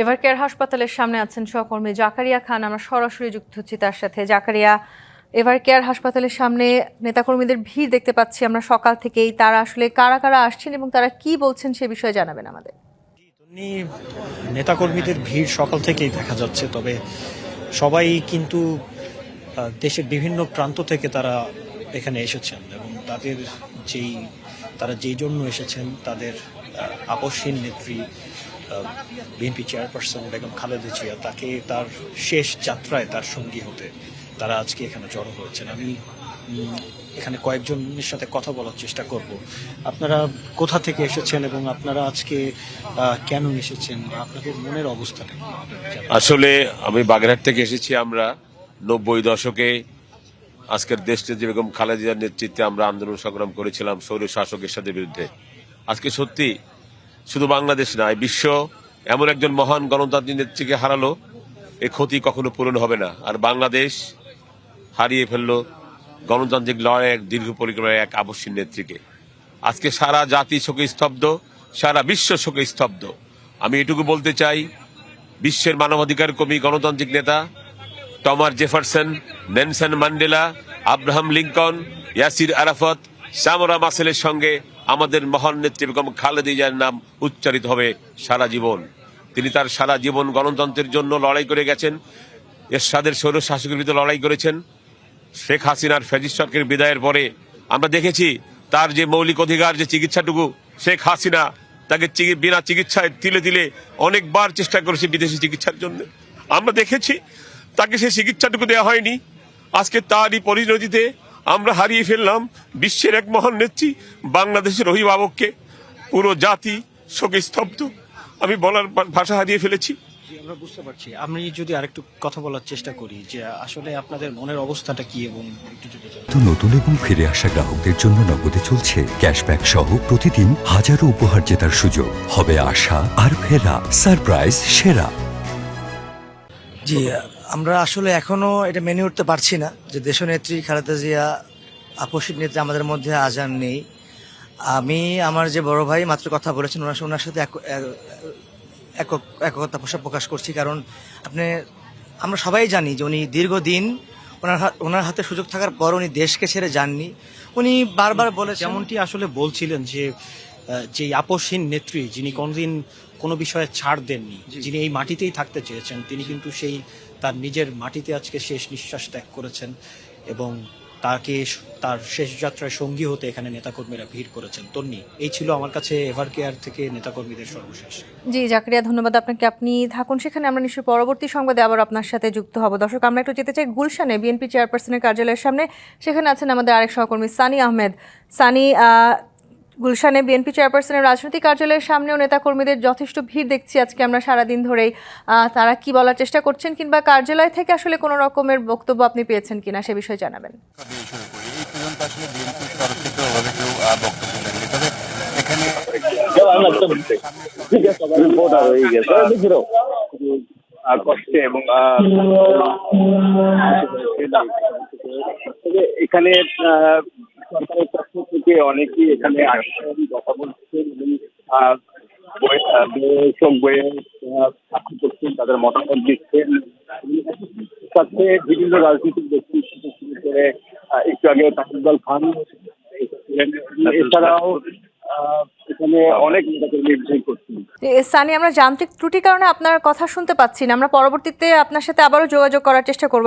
Ever care হাসপাতালের সামনে আছেন সহকর্মী জাকারিয়া খান। আমরা সরাসরি যুক্ত হচ্ছি তার সাথে। জাকারিয়া এভার কেয়ার হাসপাতালের সামনে নেতাকর্মীদের ভিড় দেখতে পাচ্ছি আমরা সকাল থেকেই। তারা আসলে কারা কারা আসছেন এবং তারা কি বলছেন সে বিষয়ে জানাবেন আমাদের। নেতাকর্মীদের ভিড় সকাল থেকেই দেখা যাচ্ছে, তবে সবাই কিন্তু দেশের বিভিন্ন প্রান্ত থেকে তারা এখানে এসেছেন এবং তাদের যেই, তারা যেই জন্য এসেছেন, তাদের আপসহীন নেত্রী বিএনপি চেয়ারপারসন বেগম খালেদা জিয়া, তাকে তার শেষ যাত্রায় তার সঙ্গী হতে তারা আজকে এখানে জড়ো হয়েছেন। আমি এখানে কয়েকজনের সাথে কথা বলার চেষ্টা করব। আপনারা কোথা থেকে এসেছেন এবং আপনারা আজকে কেন এসেছেন বা আপনাদের মনের অবস্থাটা কি? আসলে আমি বাগেরহাট থেকে এসেছি আমরা নব্বই দশকে। আজকের দেশটি বেগম খালেদিয়ার নেতৃত্বে আমরা আন্দোলন সংগ্রাম করেছিলাম সৌর শাসকের সাথে বিরুদ্ধে। আজকে সত্যি শুধু বাংলাদেশ নয়, বিশ্ব এমন একজন মহান গণতান্ত্রিক নেত্রীকে হারালো, এ ক্ষতি কখনো পূরণ হবে না। আর বাংলাদেশ হারিয়ে ফেলল গণতান্ত্রিক লড়াই এক দীর্ঘ পরিক্রমায় এক আবশ্যিক নেত্রীকে। আজকে সারা জাতি শোকে স্তব্ধ, সারা বিশ্ব শোকে স্তব্ধ। আমি এটুকু বলতে চাই, বিশ্বের মানবাধিকার কর্মী, গণতান্ত্রিক নেতা Thomas Jefferson Nelson Mandela, Abraham Lincoln, Yasser Arafat, শ্যামরা মাসেলের সঙ্গে আমাদের মহান নেত্রী বেগম খালেদা জিয়ার নাম উচ্চারিত হবে সারা জীবন। তিনি তার সারা জীবন গণতন্ত্রের জন্য লড়াই করে গেছেন, এরশাদের সৌর শাসকের বিরুদ্ধে লড়াই করেছেন, শেখ হাসিনার ফেজিস সরকারের বিদায়ের পরে আমরা দেখেছি তার যে মৌলিক অধিকার, যে চিকিৎসাটুকু, শেখ হাসিনা তাকে বিনা চিকিৎসায় তিলে তিলে অনেকবার চেষ্টা করেছে বিদেশি চিকিৎসার জন্য। আমরা দেখেছি তাকে সেই চিকিৎসাটুকু দেওয়া হয়নি। আজকে তারই পরিণতিতে আমরা হারিয়ে ফেললাম বিশ্বের এক মহান নেত্রী বাংলাদেশের অভিভাবককে। পুরো জাতি শোকে স্তব্ধ। আমি বলার ভাষা হারিয়ে ফেলেছি। আমরা বুঝতে পারছি। আমি যদি আরেকটু কথা বলার চেষ্টা করি যে আসলে আপনাদের মনের অবস্থাটা কি এবং একটু যদি তো নতুন এবং ফিরে আসা গ্রাহকদের জন্য নগদে চলছে ক্যাশব্যাক সহ প্রতিদিন হাজারো উপহার জেতার সুযোগ। হবে আশা আর ফেরা। সারপ্রাইজ সেরা। জি আমরা আসলে এখনও এটা মেনে উঠতে পারছি না যে দেশনেত্রী খালেদা জিয়া আপসিক নেত্রী আমাদের মধ্যে আজান নেই। আমি আমার যে বড় ভাই মাত্র কথা বলেছেন ওনার ওনার সাথে এক- এক- একক একতা প্রকাশ করছি। কারণ আপনি আমরা সবাই জানি যে উনি দীর্ঘদিন ওনার হাত- ওনার হাতে সুযোগ থাকার পর উনি দেশকে ছেড়ে যাননি। উনি বারবার বলেছেন যেমনটি আসলে বলছিলেন যে যে আপসহীন নেত্রী যিনি কোনোদিন কোনো বিষয়ে ছাড় দেননি যিনি এই মাটিতেই থাকতে চেয়েছেন তিনি কিন্তু সেই তার নিজের মাটিতে আজকে শেষ নিঃশ্বাস ত্যাগ করেছেন এবং তাকে তার শেষ যাত্রায় সঙ্গী হতে এখানে নেতাকর্মীরা ভিড় করেছেন। তন্নি এই ছিল আমার কাছে এভার কেয়ার থেকে নেতাকর্মীদের সর্বশেষ। জি জাকারিয়া ধন্যবাদ আপনাকে। আপনি থাকুন সেখানে আমরা নিশ্চয়ই পরবর্তী সংবাদে আবার আপনার সাথে যুক্ত হব। দর্শক আমরা একটু যেতে চাই গুলশানে বিএনপি চেয়ারপারসনের কার্যালয়ের সামনে। সেখানে আছেন আমাদের আরেক সহকর্মী সানি আহমেদ। সানি আহ, গুলশানে বিএনপি চেয়ারপারসনের রাজনৈতিক কার্যালয়ের সামনেও নেতাকর্মীদের যথেষ্ট ভিড় দেখছি। আজকে আমরা সারাদিন ধরেই তারা কি বলার চেষ্টা করছেন কিংবা কার্যালয় থেকে আসলে কোনো রকমের বক্তব্য আপনি পেয়েছেন কিনা সে বিষয়ে জানাবেন। এখানে থেকে অনেকেই এখানে আসছেন কথা বলছেন তাদের মতামত দিচ্ছেন। সাথে বিভিন্ন রাজনৈতিক ব্যক্তিত্ব থেকে শুরু করে একটু আগে তাহিদুল খান এছাড়াও সানি, আমরা যান্ত্রিক ত্রুটির কারণে আপনার কথা শুনতে পাচ্ছি না। আমরা পরবর্তীতে আপনার সাথে আবারও যোগাযোগ করার চেষ্টা করব।